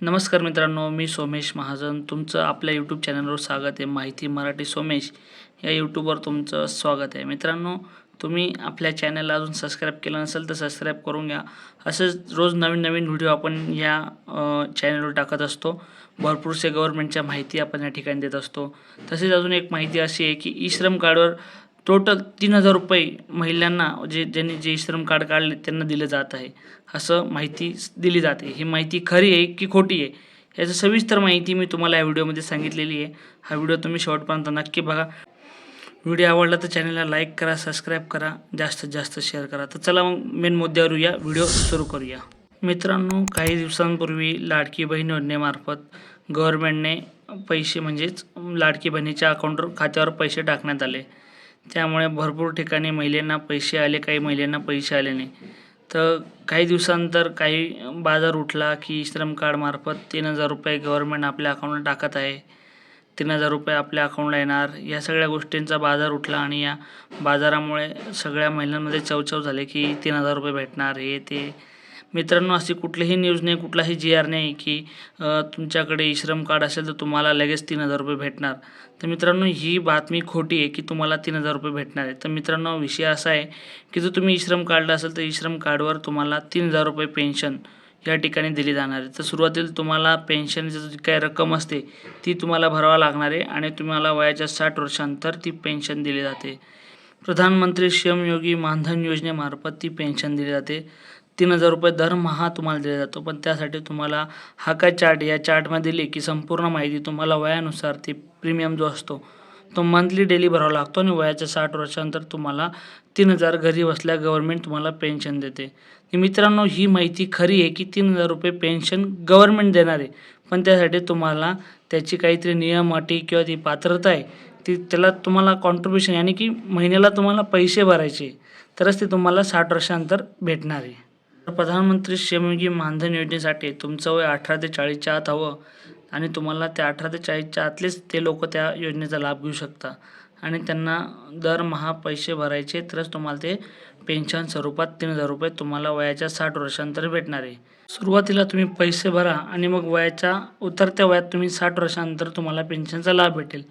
नमस्कार मित्रांनो मी सोमेश महाजन. तुमचं आपल्या यूट्यूब चॅनलवर स्वागत आहे. माहिती मराठी सोमेश. या यूट्यूबवर तुमचं स्वागत आहे. मित्रांनो तुम्ही आपल्या चॅनलला अजून सबस्क्राईब केलं नसेल तर सबस्क्राईब करून घ्या. असंच रोज नवीन नवीन व्हिडिओ आपण या चॅनलवर टाकत असतो. भरपूरसे गव्हर्नमेंटच्या माहिती आपण या ठिकाणी देत असतो. तसेच अजून एक माहिती अशी आहे की ई श्रम कार्डवर टोटल तीन हजार रुपये महिलांना जे ज्यांनी जे श्रम कार्ड काढले त्यांना दिलं जात आहे. असं माहिती दिली जाते. ही माहिती खरी आहे की खोटी आहे? याची सविस्तर माहिती मी तुम्हाला या व्हिडिओमध्ये सांगितलेली आहे. हा व्हिडिओ तुम्ही शेवटपर्यंत नक्की बघा. व्हिडिओ आवडला तर चॅनलला लाईक करा सबस्क्राईब करा जास्तीत जास्त शेअर करा. तर चला मग मेन मुद्द्यावर या व्हिडिओ सुरू करूया. मित्रांनो काही दिवसांपूर्वी लाडकी बहीण योजनेमार्फत गव्हर्मेंटने पैसे म्हणजेच लाडकी बहिणीच्या अकाउंटवर खात्यावर पैसे टाकण्यात आले. त्यामुळे भरपूर ठिकाणी महिलांना पैसे आले काही महिलांना पैसे आले नाही. तर काही दिवसांतर काही बाजार उठला की श्रम कार्डमार्फत तीन हजार रुपये गव्हर्मेंट आपल्या अकाउंटला टाकत आहे. तीन हजार रुपये आपल्या अकाउंटला येणार. या सगळ्या गोष्टींचा बाजार उठला आणि या बाजारामुळे सगळ्या महिलांमध्ये चवचव झाले की तीन हजार रुपये भेटणार हे ते. मित्रांनो अशी कुठलीही न्यूज नाही कुठलाही जी आर नाही की तुमच्याकडे ई श्रम कार्ड असेल तर तुम्हाला लगेच तीन हजार रुपये भेटणार. तर मित्रांनो ही बातमी खोटी आहे की तुम्हाला तीन हजार रुपये भेटणार आहे. तर मित्रांनो विषय असा आहे की जर तुम्ही श्रम काढला असेल तर ई श्रम कार्डवर तुम्हाला तीन हजार रुपये पेन्शन या ठिकाणी दिली जाणार आहे. तर सुरुवातीला तुम्हाला पेन्शनची जी काही रक्कम असते ती तुम्हाला भरावा लागणार आहे आणि तुम्हाला वयाच्या साठ वर्षांतर ती पेन्शन दिली जाते. प्रधानमंत्री श्रमयोगी मानधन योजनेमार्फत ती पेन्शन दिली जाते. तीन हजार रुपये दरमहा तुम्हाला दिला जातो. पण त्यासाठी तुम्हाला हा काय चार्ट या चार्टमध्ये दिली की संपूर्ण माहिती तुम्हाला वयानुसार ती प्रीमियम जो असतो तो मंथली डेली भरावा लागतो आणि वयाच्या साठ वर्षानंतर तुम्हाला तीन हजार घरी बसल्या गव्हर्मेंट तुम्हाला पेन्शन देते. मित्रांनो ही माहिती खरी आहे की तीन हजार रुपये पेन्शन गव्हर्मेंट देणार आहे. पण त्यासाठी तुम्हाला त्याची काहीतरी नियम अटी किंवा ती पात्रता आहे ती त्याला तुम्हाला कॉन्ट्रीब्युशन यानी की महिन्याला तुम्हाला पैसे भरायचे तरच ते तुम्हाला साठ वर्षानंतर भेटणार आहे. प्रधानमंत्री श्रमयोगी मानधन योजनेसाठी तुमचं वय अठरा ते चाळीसच्या आत हवं आणि तुम्हाला त्या अठरा ते चाळीसच्या आतलेच ते लोक त्या योजनेचा लाभ घेऊ शकता. आणि त्यांना दरमहा पैसे भरायचे तरच तुम्हाला ते पेन्शन स्वरूपात तीन हजार रुपये तुम्हाला वयाच्या साठ वर्षांतर भेटणार आहे. सुरुवातीला तुम्ही पैसे भरा आणि मग वयाच्या उतरत्या वयात तुम्ही साठ वर्षांतर तुम्हाला पेन्शनचा लाभ भेटेल.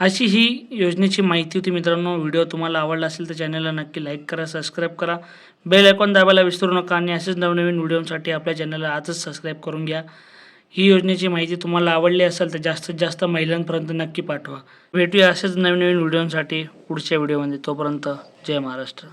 अशी ही योजनेची माहिती होती मित्रांनो. व्हिडिओ तुम्हाला आवडला असेल तर चॅनलला नक्की लाईक करा सबस्क्राईब करा. बेल आयकॉन दाबायला विसरू नका आणि असेच नवनवीन व्हिडिओसाठी आपल्या चॅनलला आजच सबस्क्राईब करून घ्या. ही योजनेची माहिती तुम्हाला आवडली असेल तर जास्तीत जास्त महिलांपर्यंत नक्की पाठवा. भेटूया असेच नवीन नवीन व्हिडिओंसाठी पुढच्या व्हिडिओमध्ये. तोपर्यंत जय महाराष्ट्र.